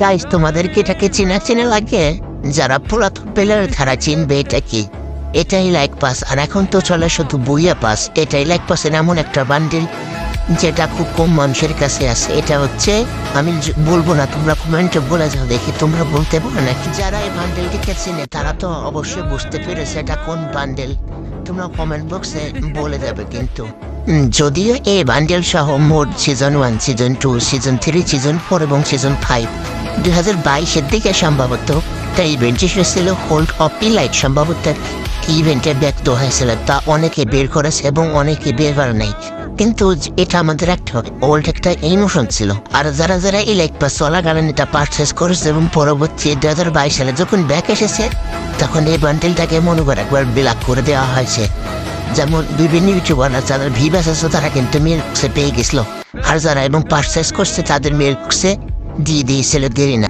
Guys তোমাদেরকে এটাকে চেনা চেনা লাগে? যারা পুরাতন প্লেয়ার তারা চিনবে এটা কি? এটাই লাইক পাস আর এখন তো চলে শুধু বইয়া পাস এটাই লাইক পাসের এমন একটা বান্ডিল যেটা খুব কম মানুষের কাছে আছে। এটা হচ্ছে, আমি বলব না, তোমরা কমেন্টে বলে যাও, দেখি তোমরা বলতে পারো নাকি? যারা এই বান্ডেলটিকে চিনে, তারা তো অবশ্যই বুঝতে পেরেছে এটা কোন বান্ডেল তোমরা কমেন্ট বক্সে বলে দেবে কিন্তু। যদিও এই বান্ডেল সহ মোট season one season two season three season four এবং সিজন ফাইভ দুই হাজার বাইশের দিকে সম্ভবত। একটা ইভেন্ট এসেছিল হোল্ড অফ লাইট সম্ভবত। ইভেন্টে ব্যক্ত হয়েছিল, তা অনেকে বের করেছে এবং অনেকে বের করে নাই। কিন্তু এটা আমাদের একটা ওল্ড একটা ইমোশন ছিল। আর যারা যারা এই লাইট পাস চলাকালীন এটা পারচেস করেছে এবং পরবর্তী দু হাজার বাইশ সালে যখন ব্যাক এসেছে, তখন এই বান্ডেলটাকে মনে করে একবার বিলাক করে দেওয়া হয়েছে। যেমন বিভিন্ন ইউটিউবাররা যাদের ভিভাস আছে তারা কিন্তু মেলবক্সে পেয়ে গেছিল। আর যারা এবং পারচেস করছে, তাদের মেয়ের দিয়ে দিয়েছিল, দেরি না।